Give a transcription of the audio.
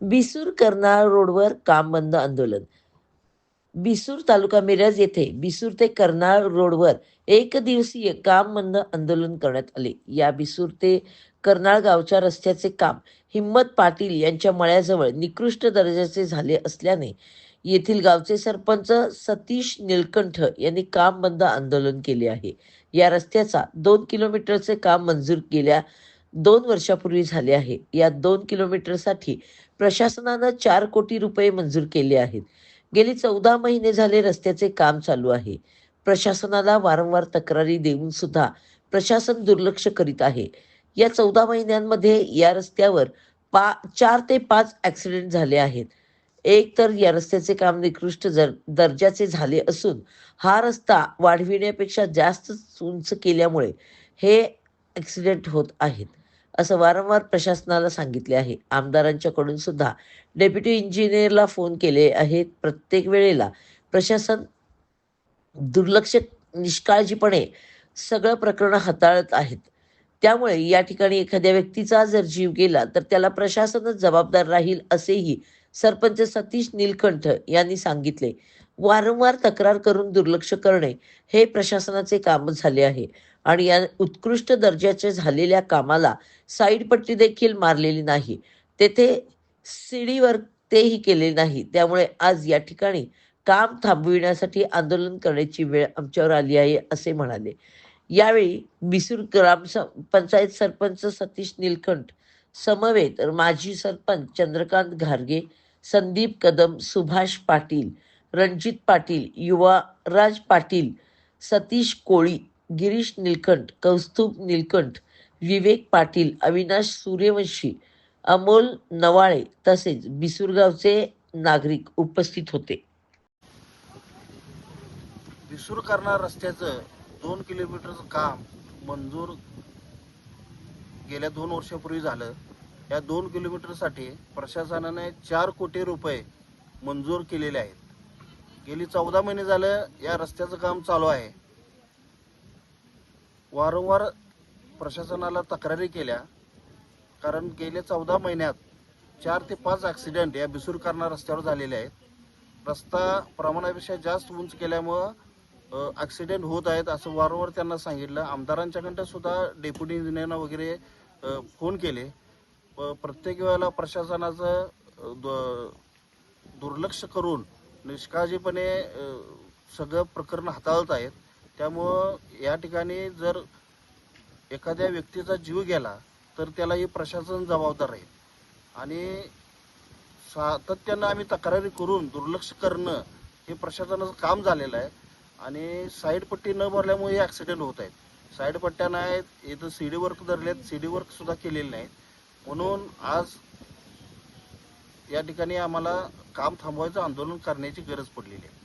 बिसूर कर्नाळ रोडवर काम बंद आंदोलन. बिसूर तालुका मिरज येथे बिसूर ते कर्नाळ रोडवर एक दिवसीय काम बंद आंदोलन करण्यात आले. या बिसूर ते कर्नाळ गावच्या रस्त्याचे काम हिम्मत पाटील यांच्या मळ्याजवळ निकृष्ट दर्जाचे झाले असल्याने येथील गावचे सरपंच सतीश निलकंठ यांनी काम बंद आंदोलन केले आहे. या रस्त्याचा दोन किलोमीटरचे काम मंजूर केल्या दोन वर्षापूर्वी झाले आहे. या दोन किलोमीटरसाठी प्रशासनानं चार कोटी रुपये मंजूर केले आहेत. गेली चौदा महिने झाले रस्त्याचे काम चालू आहे. प्रशासनाला वारंवार तक्रारी देऊन सुद्धा प्रशासन दुर्लक्ष करीत आहे. या चौदा महिन्यांमध्ये या रस्त्यावर पा चार ते पाच ॲक्सिडेंट झाले आहेत. एक तर या रस्त्याचे काम निकृष्ट जर दर्जाचे झाले असून हा रस्ता वाढविण्यापेक्षा जास्त उंच केल्यामुळे हे ॲक्सिडेंट होत आहेत. असं वारंवार प्रशासनाला सांगितले आहे. आमदारांच्याकडून सुद्धा डेप्युटी इंजिनियरला फोन केले आहेत. प्रत्येक वेळेला प्रशासन दुर्लक्ष निष्काळजीपणे सगळं प्रकरण हाताळत आहेत. त्यामुळे या ठिकाणी एखाद्या व्यक्तीचा जर जीव गेला तर त्याला प्रशासनच जबाबदार राहील असेही सरपंच सतीश निलकंठ यांनी सांगितले. वारंवार तक्रार करून दुर्लक्ष करणे हे प्रशासनाचे काम झाले आहे. आणि या उत्कृष्ट दर्जाच्या झालेल्या कामाला साईड पट्टी देखील मारलेली नाही. तेथे सीडीवर तेही केले नाही. त्यामुळे आज या ठिकाणी काम थांबविण्यासाठी आंदोलन करण्याची वेळ आमच्यावर आली आहे असे म्हणाले. यावेळी मिसूर ग्राम स- पंचायत सरपंच सतीश निलकंठ समवेत माजी सरपंच चंद्रकांत घारगे संदीप कदम सुभाष पाटील रणजित पाटील युवाराज पाटील सतीश कोळी गिरीश निलकंठ कौस्तुभ निलकंठ विवेक पाटील अविनाश सूर्यवंशी अमोल नवाळे तसेच बिसूरगावचे नागरिक उपस्थित होते. विसूर करणार रस्त्याचं दोन किलोमीटरचं काम मंजूर गेल्या दोन वर्षापूर्वी झालं. या दोन किलोमीटरसाठी प्रशासनाने चार कोटी रुपये मंजूर केलेले आहेत. गेली चौदा महिने झालं या रस्त्याचं काम चालू आहे. वारंवार प्रशासनाला तक्रारी केल्या. कारण गेल्या चौदा महिन्यात चार ते पाच ॲक्सिडेंट या बिसूर करणार रस्त्यावर झालेले आहेत. रस्ता प्रमाणापेक्षा जास्त उंच केल्यामुळं ॲक्सिडेंट होत आहेत असं वारंवार त्यांना सांगितलं. आमदारांच्याकडं सुद्धा डेप्युटी इंजिनियरना वगैरे फोन केले. प- प्रत्येक वेळेला प्रशासनाचं द- दुर्लक्ष करून निष्काळजीपणे सगळं प्रकरण हाताळत आहेत. त्यामुळं या ठिकाणी जर एखाद्या व्यक्तीचा जीव गेला तर त्यालाही प्रशासन जबाबदार आहे. आणि सातत्यानं आम्ही तक्रारी करून दुर्लक्ष करणं हे प्रशासनाचं काम झालेलं आहे. आणि साईड पट्टी न भरल्यामुळे हे ॲक्सिडेंट होत आहेत. साईड पट्ट्या नाहीत इथं सी डी वर्क धरले आहेत सी डी वर्क सुद्धा केलेले नाहीत. म्हणून आज या ठिकाणी आम्हाला काम थांबवायचं आंदोलन करण्याची गरज पडलेली आहे.